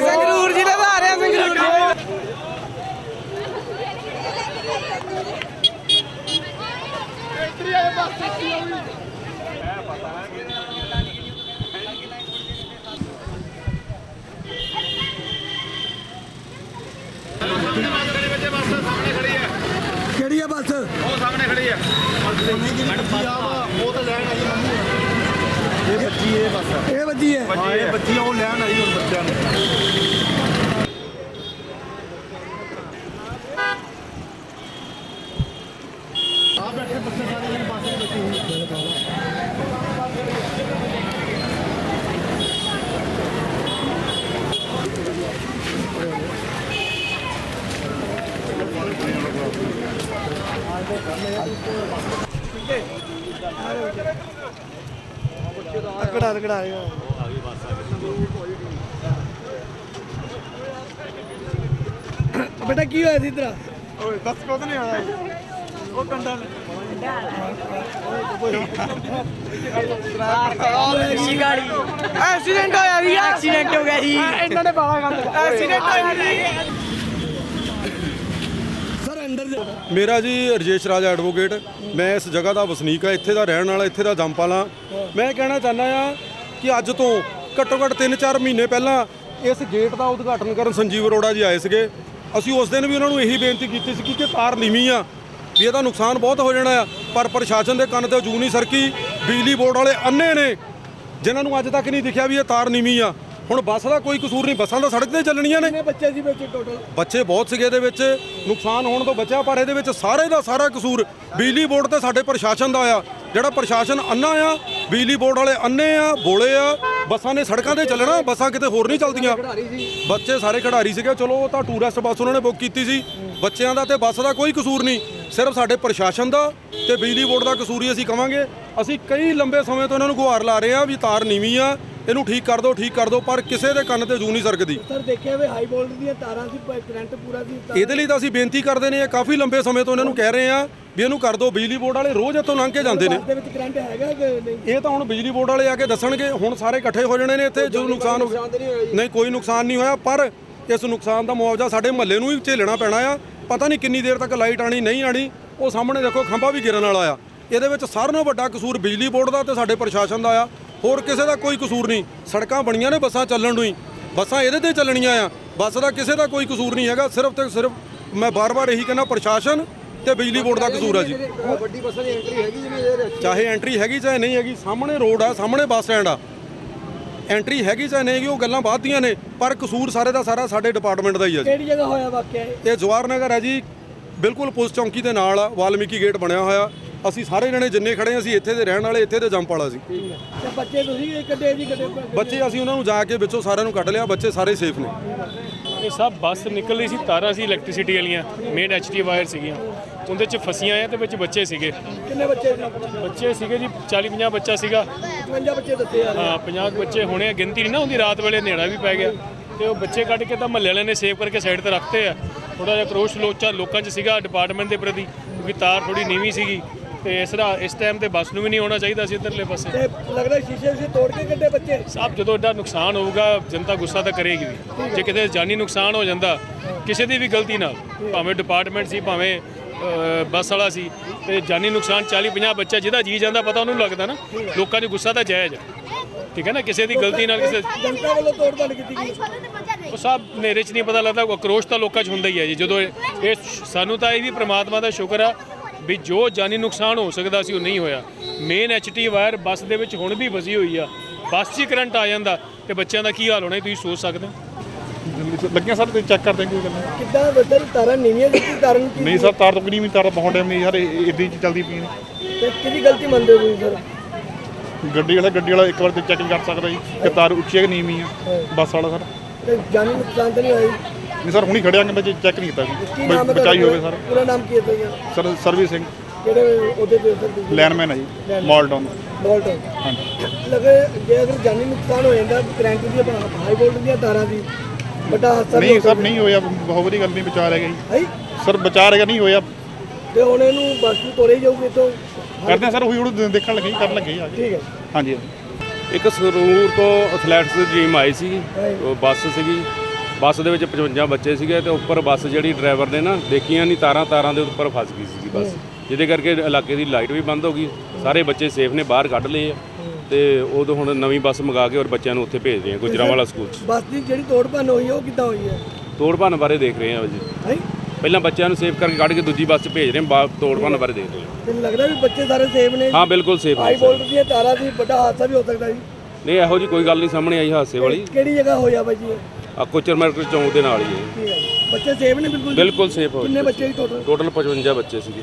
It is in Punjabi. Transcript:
ਸੰਗਰੂਰ ਜ਼ਿਲ੍ਹੇ ਦਾ ਆ ਰਿਹਾ ਸੰਗਰੂਰ ਜ਼ਿਲ੍ਹੇ ਕਿਹੜੀ ਆ। ਬੱਸ ਉਹ ਸਾਹਮਣੇ ਖੜੀ ਹੈ ਉਹ ਤਾਂ ਲੈਣ ਆਈ ਇਹ ਬੱਚੀ ਇਹ ਬਸ। ਇਹ ਵੱਜੀ ਹੈ। ਹਾਂ ਇਹ ਬੱਚੀ ਉਹ ਲੈਣ ਆਈ ਹੁਣ ਬੱਚਿਆਂ ਨੂੰ। ਅਕੜਾ ਅਕੜਾ ਬੇਟਾ ਕੀ ਹੋਇਆ ਸੀ ਇਧਰ? ਓਏ ਦੱਸ ਕੁਝ ਨਹੀਂ ਆਇਆ ਉਹ ਕੰਡਾ ਐਕਸੀਡੈਂਟ ਹੋਇਆ ਜੀ ਐਕਸੀਡੈਂਟ ਹੋ ਗਿਆ ਜੀ ਇਹਨਾਂ ਨੇ ਬਾਲਾ ਗੰਦ ਐਕਸੀਡੈਂਟ ਹੋਇਆ ਜੀ ਮੇਰਾ ਜੀ ਰਜੇਸ਼ ਰਾਜ ਐਡਵੋਕੇਟ ਮੈਂ ਇਸ ਜਗ੍ਹਾ ਦਾ ਵਸਨੀਕ ਆ ਇੱਥੇ ਦਾ ਰਹਿਣ ਵਾਲਾ, ਇੱਥੇ ਦਾ ਜੰਪਾਲਾ ਮੈਂ ਇਹ ਕਹਿਣਾ ਚਾਹੁੰਦਾ ਆ ਕਿ ਅੱਜ ਤੋਂ ਘੱਟੋ ਘੱਟ 3-4 ਮਹੀਨੇ ਪਹਿਲਾਂ ਇਸ ਗੇਟ ਦਾ ਉਦਘਾਟਨ ਕਰਨ ਸੰਜੀਵ ਅਰੋੜਾ ਜੀ ਆਏ ਸੀਗੇ। ਅਸੀਂ ਉਸ ਦਿਨ ਵੀ ਉਹਨਾਂ ਨੂੰ ਇਹੀ ਬੇਨਤੀ ਕੀਤੀ ਸੀ ਕਿ ਤਾਰ ਨੀਵੀਂ ਆ, ਵੀ ਇਹਦਾ ਨੁਕਸਾਨ ਬਹੁਤ ਹੋ ਜਾਣਾ ਆ, ਪਰ ਪ੍ਰਸ਼ਾਸਨ ਦੇ ਕੰਨ ਤੇ ਜੂ ਨਹੀਂ ਸਰਕੀ। ਬਿਜਲੀ ਬੋਰਡ ਵਾਲੇ ਅੰਨੇ ਨੇ, ਜਿਨ੍ਹਾਂ ਨੂੰ ਅੱਜ ਤੱਕ ਨਹੀਂ ਦਿਖਿਆ ਵੀ ਇਹ ਤਾਰ ਨੀਵੀਂ ਆ। ਹੁਣ ਬੱਸ ਦਾ ਕੋਈ ਕਸੂਰ ਨਹੀਂ ਬੱਸਾਂ ਤਾਂ ਸੜਕ ਤੇ ਚੱਲਣੀਆਂ ਨੇ। ਕਿੰਨੇ ਬੱਚੇ ਸੀ ਵਿੱਚ ਟੋਟਲ ਬੱਚੇ ਬਹੁਤ ਸੀਗੇ ਇਹਦੇ ਵਿੱਚ ਨੁਕਸਾਨ ਹੋਣ ਤੋਂ ਬਚਿਆ ਪਰ ਇਹਦੇ ਵਿੱਚ ਸਾਰੇ ਦਾ ਸਾਰਾ ਕਸੂਰ ਬਿਜਲੀ ਬੋਰਡ ਤੇ ਸਾਡੇ ਪ੍ਰਸ਼ਾਸਨ ਦਾ ਆ। ਜਿਹੜਾ ਪ੍ਰਸ਼ਾਸਨ ਅੰਨਾ ਆ ਬਿਜਲੀ ਬੋਰਡ ਵਾਲੇ ਅੰਨੇ ਆ ਬੋਲੇ ਆ ਬੱਸਾਂ ਨੇ ਸੜਕਾਂ ਤੇ ਚੱਲਣਾ ਬੱਸਾਂ ਕਿਤੇ ਹੋਰ ਨਹੀਂ ਚੱਲਦੀਆਂ। ਬੱਚੇ ਸਾਰੇ ਖਿਡਾਰੀ ਸੀਗੇ ਚਲੋ ਉਹ ਤਾਂ ਟੂਰਿਸਟ ਬੱਸ ਉਹਨਾਂ ਨੇ ਬੁੱਕ ਕੀਤੀ ਸੀ। ਬੱਚਿਆਂ ਦਾ ਤੇ ਬੱਸ ਦਾ ਕੋਈ ਕਸੂਰ ਨਹੀਂ ਸਿਰਫ ਸਾਡੇ ਪ੍ਰਸ਼ਾਸਨ ਦਾ ਤੇ ਬਿਜਲੀ ਬੋਰਡ ਦਾ ਕਸੂਰ ਹੀ ਅਸੀਂ ਕਵਾਂਗੇ। ਅਸੀਂ ਕਈ ਲੰਬੇ ਸਮੇਂ ਤੋਂ ਇਹਨਾਂ ਨੂੰ ਗੁਹਾਰ ਲਾ ਰਹੇ ਆ ਵੀ ਤਾਰ ਨੀਵੀਂ ਆ ਇਹਨੂੰ ਠੀਕ ਕਰ ਦਿਓ ਠੀਕ ਕਰ ਦਿਓ ਪਰ ਕਿਸੇ ਦੇ ਕੰਨ ਤੇ ਜੂ ਨਹੀਂ ਸਰਕਦੀ। ਸਰ ਦੇਖਿਆ ਵੀ ਹਾਈ ਵੋਲਟ ਦੀਆਂ ਤਾਰਾਂ ਸੀ ਪ- ਕਰੰਟ ਪੂਰਾ ਸੀ ਤਾਂ ਇਹਦੇ ਲਈ ਤਾਂ ਅਸੀਂ ਬੇਨਤੀ ਕਰਦੇ ਨੇ ਇਹ ਕਾਫੀ ਲੰਬੇ ਸਮੇਂ ਤੋਂ ਇਹਨਾਂ ਨੂੰ ਕਹਿ ਰਹੇ ਆ ਵੀ ਇਹਨੂੰ ਕਰ ਦਿਓ ਬਿਜਲੀ ਬੋਰਡ ਵਾਲੇ ਰੋਜ਼ ਇੱਥੋਂ ਲੰਘ ਕੇ ਜਾਂਦੇ ਨੇ। ਦੇ ਵਿੱਚ ਕਰੰਟ ਹੈਗਾ ਕਿ ਨਹੀਂ? ਇਹ ਤਾਂ ਹੁਣ ਬਿਜਲੀ ਬੋਰਡ ਵਾਲੇ ਆ ਕੇ ਦੱਸਣਗੇ ਹੁਣ ਸਾਰੇ ਇਕੱਠੇ ਹੋ ਜਾਣੇ ਨੇ ਇੱਥੇ ਜੋ ਨੁਕਸਾਨ ਹੋ ਗਿਆ। ਨਹੀਂ ਕੋਈ ਨੁਕਸਾਨ ਨਹੀਂ ਹੋਇਆ ਪਰ ਇਸ ਨੁਕਸਾਨ ਦਾ ਮੁਆਵਜ਼ਾ ਸਾਡੇ ਮਹੱਲੇ ਨੂੰ ਹੀ ਝੇਲਣਾ ਪੈਣਾ ਆ। ਪਤਾ ਨਹੀਂ ਕਿੰਨੀ ਦੇਰ ਤੱਕ ਲਾਈਟ ਆਣੀ ਨਹੀਂ ਆਣੀ ਉਹ ਸਾਹਮਣੇ ਦੇਖੋ ਖੰਭਾ ਵੀ ਗਿਰਨ ਵਾਲਾ ਆ। ਇਹਦੇ ਵਿੱਚ ਸਾਰਿਆਂ ਨਾਲੋਂ ਵੱਡਾ ਕਸੂਰ ਬਿਜਲੀ ਬੋਰਡ ਦਾ ਤੇ ਸਾਡੇ ਪ੍ਰਸ਼ਾਸਨ ਦਾ ਆ। ਹੋਰ ਕਿਸੇ ਦਾ ਕੋਈ ਕਸੂਰ ਨਹੀਂ। ਸੜਕਾਂ ਬਣੀਆਂ ਨੇ ਬੱਸਾਂ ਚੱਲਣ ਨੂੰ ਹੀ। ਬੱਸਾਂ ਇਹਦੇ ਤੇ ਚੱਲਣੀਆਂ ਆ। ਬੱਸ ਦਾ ਕਿਸੇ ਦਾ ਕੋਈ ਕਸੂਰ ਨਹੀਂ ਹੈਗਾ। ਸਿਰਫ ਤੇ ਸਿਰਫ ਮੈਂ ਬਾਰ-ਬਾਰ ਇਹੀ ਕਹਿੰਦਾ ਪ੍ਰਸ਼ਾਸਨ ਤੇ ਬਿਜਲੀ ਬੋਰਡ ਦਾ ਕਸੂਰ ਆ ਜੀ। ਵੱਡੀ ਬੱਸਾਂ ਦੀ ਐਂਟਰੀ ਹੈਗੀ ਜਿਵੇਂ ਇਹਦੇ ਚਾਹੇ ਐਂਟਰੀ ਹੈਗੀ ਚਾਹੇ ਨਹੀਂ ਹੈਗੀ ਸਾਹਮਣੇ ਰੋਡ ਆ ਸਾਹਮਣੇ ਬੱਸ ਸਟੈਂਡ ਆ। ਐਂਟਰੀ ਹੈਗੀ ਚਾਹੇ ਨਹੀਂ ਹੈਗੀ ਉਹ ਗੱਲਾਂ ਬਾਅਦ ਦੀਆਂ ਨੇ ਪਰ ਕਸੂਰ ਸਾਰੇ ਦਾ ਸਾਰਾ ਸਾਡੇ ਡਿਪਾਰਟਮੈਂਟ ਦਾ ਹੀ ਆ ਜੀ। ਕਿਹੜੀ ਜਗ੍ਹਾ ਹੋਇਆ ਵਾਕਿਆ ਇਹ? ਇਹ ਜਵਾਰ ਨਗਰ ਹੈ ਜੀ। ਬਿਲਕੁਲ ਪੁਲਿਸ ਚੌਂਕੀ ਦੇ ਨਾਲ ਆ ਵਾਲਮੀਕੀ ਗੇਟ ਬਣਿਆ ਹੋਇਆ। ਅਸੀਂ ਸਾਰੇ ਜਣੇ ਜਿੰਨੇ ਖੜੇ ਅਸੀਂ ਇੱਥੇ ਦੇ ਰਹਿਣ ਵਾਲੇ ਇੱਥੇ ਦੇ ਜੰਪ ਵਾਲਾ ਸੀ। ਤੇ ਬੱਚੇ ਤੁਸੀਂ ਕੱਢੇ ਜੀ ਕੱਢੇ ਬੱਚੇ ਅਸੀਂ ਉਹਨਾਂ ਨੂੰ ਜਾ ਕੇ ਵਿੱਚੋਂ ਸਾਰਿਆਂ ਨੂੰ ਕੱਢ ਲਿਆ ਬੱਚੇ ਸਾਰੇ ਸੇਫ ਨੇ। ਇਹ ਸਭ ਬੱਸ ਨਿਕਲ ਰਹੀ ਸੀ ਤਾਰਾਂ ਸੀ ਇਲੈਕਟ੍ਰਿਸਿਟੀ ਵਾਲੀਆਂ ਮੇਨ ਐਚਡੀ ਵਾਇਰ ਸੀਗੀਆਂ। ਉਹਦੇ ਚ ਫਸੀਆਂ ਆ ਤੇ ਵਿੱਚ ਬੱਚੇ ਸੀਗੇ। ਕਿੰਨੇ ਬੱਚੇ ਬੱਚੇ ਸੀਗੇ ਜੀ 40 50 ਬੱਚਾ ਸੀਗਾ। 55 ਬੱਚੇ ਦੱਸੇ ਆ ਹਾਂ 50 ਕੁ ਬੱਚੇ ਹੋਣੇ ਆ ਗਿਣਤੀ ਨਹੀਂ ਨਾ ਹੁੰਦੀ ਰਾਤ ਵੇਲੇ ਹਨੇਰਾ ਵੀ ਪੈ ਗਿਆ। ਤੇ ਉਹ ਬੱਚੇ ਕੱਢ ਕੇ ਤਾਂ ਮਹੱਲੇ ਵਾਲਿਆਂ ਨੇ ਸੇਵ ਕਰਕੇ ਸਾਈਡ ਤੇ ਰੱਖਤੇ ਆ। ਥੋੜਾ ਜਿਹਾ ਕਰੋਸ਼ ਲੋਚਾ ਲੋਕਾਂ 'ਚ ਸੀਗਾ ਡਿਪਾਰਟਮੈਂਟ ਦੇ ਪ੍ਰਤੀ ਕਿਉਂਕਿ ਤਾਰ ਥੋੜੀ ਨੀਵੀਂ ਸੀਗੀ। ਤੇ ਇਸ ਦਾ ਇਸ ਟਾਈਮ ਤੇ ਬੱਸ ਨੂੰ ਵੀ ਨਹੀਂ ਆਉਣਾ ਚਾਹੀਦਾ ਸੀ ਇੱਧਰਲੇ ਪਾਸੇ। ਤੇ ਲੱਗਦਾ ਸ਼ੀਸ਼ੇ ਸੀ ਤੋੜ ਕੇ ਕੱਢੇ ਬੱਚੇ? ਸਭ ਜਦੋਂ ਐਡਾ ਨੁਕਸਾਨ ਹੋਊਗਾ ਜਨਤਾ ਗੁੱਸਾ ਤਾਂ ਕਰੇਗੀ ਵੀ। ਜੇ ਕਿਤੇ ਜਾਨੀ ਨੁਕਸਾਨ ਹੋ ਜਾਂਦਾ ਕਿਸੇ ਦੀ ਵੀ ਗਲਤੀ ਨਾਲ ਭਾਵੇਂ ਡਿਪਾਰਟਮੈਂਟ ਸੀ ਭਾਵੇਂ ਬੱਸ ਵਾਲਾ ਸੀ ਤੇ ਜਾਨੀ ਨੁਕਸਾਨ 40 50 ਬੱਚਾ ਜਿਹਦਾ ਜੀ ਜਾਂਦਾ ਪਤਾ ਉਹਨੂੰ ਲੱਗਦਾ ਨਾ। ਲੋਕਾਂ 'ਚ ਗੁੱਸਾ ਤਾਂ ਜਾਇਜ਼ ਹੈ ਠੀਕ ਹੈ ਨਾ? ਕਿਸੇ ਦੀ ਗਲਤੀ ਨਾਲ ਕਿਸੇ ਜਨਤਾ ਵੱਲੋਂ ਤੋੜ ਭੰਨ ਕੀਤੀ ਗਈ। ਉਹ ਸਭ ਹਨੇਰੇ 'ਚ ਨਹੀਂ ਪਤਾ ਲੱਗਦਾ ਉਹ ਆਕਰੋਸ਼ ਤਾਂ ਲੋਕਾਂ 'ਚ ਹੁੰਦਾ ਹੀ ਹੈ ਜੀ। ਜਦੋਂ ਇਹ ਸਾਨੂੰ ਤਾਂ ਇਹ ਵੀ ਪ੍ਰਮਾਤਮਾ ਦਾ ਸ਼ੁਕਰ ਆ ਵੀ ਜੋ ਜਾਨੀ ਨੁਕਸਾਨ ਹੋ ਸਕਦਾ ਸੀ ਉਹ ਨਹੀਂ ਹੋਇਆ। ਮੇਨ ਐਚਟੀ ਵਾਇਰ ਬੱਸ ਦੇ ਵਿੱਚ ਹੁਣ ਵੀ ਵਸੀ ਹੋਈ ਆ। ਬੱਸ 'ਚ ਕਰੰਟ ਆ ਜਾਂਦਾ ਤੇ ਬੱਚਿਆਂ ਦਾ ਕੀ ਹਾਲ ਹੋਣਾ ਤੁਸੀਂ ਸੋਚ ਸਕਦੇ ਹੋ? ਲੱਗੀਆਂ ਸਰ ਤੁਸੀਂ ਚੈੱਕ ਕਰਦੇ ਕੋਈ ਗੱਲ ਕਿੱਦਾਂ ਬੱਦਰ ਤਾਰਾਂ ਨੀਵੀਆਂ ਦਿੱਤੀ ਕਾਰਨ ਕੀ ਨਹੀਂ ਸਰ ਤਾਰ ਤੋਂ ਨਹੀਂ ਵੀ ਤਾਰ ਬਹੁਤ ਟਾਈਮ ਨਹੀਂ ਯਾਰ ਇਦਾਂ ਹੀ ਚੱਲਦੀ ਪਈ ਨੇ। ਤੇ ਕਿਹਦੀ ਗਲਤੀ ਮੰਨਦੇ ਹੋ ਤੁਸੀਂ ਸਰ? ਗੱਡੀ ਵਾਲਾ ਗੱਡੀ ਵਾਲਾ ਇੱਕ ਵਾਰ ਤੇ ਚੈੱਕ ਕਰ ਸਕਦਾ ਜੀ ਕਿ ਤਾਰ ਉੱਚੀ ਹੈ ਕਿ ਨੀਵੀਂ ਆ। ਬੱਸ ਵਾਲਾ ਸਰ। ਤੇ ਜਾਨੀ ਨੁਕਸਾਨ ਤਾਂ ਨਹੀਂ ਹੋਇਆ? ਨਹੀਂ ਸਰ ਹੁਣੀ ਖੜਿਆ ਕਿ ਮੈਂ ਚੈੱਕ ਨਹੀਂ ਕੀਤਾ ਕੀ ਜੀ ਨਾਮ ਹੈ ਬਚਾਈ ਹੋਵੇ? ਸਰ। ਪੂਰਾ ਨਾਮ ਕੀ ਹੈ ਤੁਹਾਡਾ? ਸਰ ਸਰਵਿਸ ਸਿੰਘ। ਕਿਹੜੇ ਉਹਦੇ ਤੇ ਸਰ ਤੁਸੀਂ? ਲੈਨਮੈਨ ਹੈ ਜੀ ਮਾਲਟਾਊਨ ਬੋਲਟਨ ਹਾਂਜੀ। ਲਗੇ ਜੇ ਅਗਰ ਜਾਨੀ ਨੁਕਸਾਨ ਹੋ ਜਾਂਦਾ ਕਰੰਟ ਦੀਆਂ ਹਾਈ ਵੋਲਟ ਦੀਆਂ ਤਾਰਾਂ ਦੀ ਵੱਡਾ ਹਾਦਸਾ ਵੀ ਨਹੀਂ ਹੋ ਸਰ ਸਕਦਾ। ਨਹੀਂ ਹੋਇਆ ਬਹੁਤ ਵਧੀਆ ਗੱਲ ਨਹੀਂ ਬਚਾ ਰਹਿ ਜੀ ਹੈਂ? ਸਰ ਬਚਾ ਰਹਿ ਗਿਆ ਨਹੀਂ ਹੋਇਆ। ਤੇ ਹੁਣ ਇਹਨੂੰ ਬੱਸ ਨੂੰ ਤੋੜੇ ਜਾਊਗੇ ਤੋਂ ਕਰਦੇ ਹਾਂ ਸਰ ਉਹੀ ਉਹਨੂੰ ਦੇਖਣ ਲੱਗੇ ਜੀ, ਕਰਨ ਲੱਗੇ ਜੀ ਆ। ਕੇ ਠੀਕ ਹੈ। ਹਾਂਜੀ। ਇੱਕ ਸਰੂਰ ਤੋਂ ਐਥਲੈਟਿਕਸ ਦੀ ਟੀਮ ਆਈ ਸੀ ਉਹ ਬੱਸ ਸੀਗੀ। ਬੱਸ ਦੇ ਵਿੱਚ 55 ਬੱਚੇ ਸੀਗੇ ਤੇ ਉੱਪਰ ਬੱਸ ਜਿਹੜੀ ਡਰਾਈਵਰ ਨੇ ਨਾ ਦੇਖੀਆਂ ਨਹੀਂ ਤਾਰਾਂ ਤਾਰਾਂ ਦੇ ਉੱਪਰ ਫਸ ਗਈ ਸੀਗੀ ਬੱਸ। ਜਿਹਦੇ ਕਰਕੇ ਇਲਾਕੇ ਦੀ ਲਾਈਟ ਵੀ ਬੰਦ ਹੋ ਗਈ। ਸਾਰੇ ਬੱਚੇ ਸੇਫ ਨੇ ਬਾਹਰ ਕੱਢ ਲਏ ਆ। ਤੇ ਉਦੋਂ ਹੁਣ ਨਵੀਂ ਬੱਸ ਮੰਗਾ ਕੇ ਔਰ ਬੱਚਿਆਂ ਨੂੰ ਉੱਥੇ ਭੇਜ ਰਹੇ ਆ ਗੁਜਰਾਂਵਾਲਾ ਸਕੂਲ 'ਚ। ਬੱਸ ਦੀ ਜਿਹੜੀ ਤੋੜ ਭੰਨ ਹੋਈ ਹੈ ਉਹ ਕਿੱਦਾਂ ਹੋਈ ਹੈ ਤੋੜ ਭੰਨ ਬਾਰੇ ਦੇਖ ਰਹੇ ਆ ਜੀ ਪਹਿਲਾਂ ਬੱਚਿਆਂ ਨੂੰ ਸੇਫ ਕਰਕੇ ਕੱਢ ਕੇ ਦੂਜੀ ਬੱਸ 'ਚ ਭੇਜ ਰਹੇ ਆ ਬਾ- ਤੋੜ ਭੰਨ ਬਾਰੇ ਦੇਖ ਰਹੇ ਆ। ਤੈਨੂੰ ਲੱਗਦਾ ਵੀ ਬੱਚੇ ਸਾਰੇ ਸੇਫ ਨੇ। ਹਾਂ ਬਿਲਕੁਲ ਸੇਫ ਹਾਈ ਹੈ ਸਰ। ਵੋਲਟ ਦੀਆਂ ਤਾਰਾਂ ਦੀ ਵੱਡਾ ਹਾਦਸਾ ਵੀ ਹੋ ਸਕਦਾ ਜੀ। ਨਹੀਂ ਇਹੋ ਜੀ ਕੋਈ ਗੱਲ ਨਹੀਂ ਸਾਹਮਣੇ ਆਈ ਹਾਦਸੇ ਵਾਲੀ। ਕਿਹੜੀ ਜਗ੍ਹਾ ਹੋਇਆ ਬਾਈ ਜੀ? ਆ ਕੋਚਰ ਮਾਰਕੀਟ ਚੌਂਕ ਦੇ ਨਾਲ ਹੀ ਹੈ। ਠੀਕ ਹੈ ਜੀ। ਬੱਚੇ ਸੇਫ ਨੇ ਬਿਲਕੁਲ ਜੀ? ਬਿਲਕੁਲ ਸੇਫ ਹੋ ਕਿੰਨੇ ਬੱਚੇ ਜੀ ਟੋਟਲ ਟੋਟਲ 55 ਬੱਚੇ ਸੀਗੇ।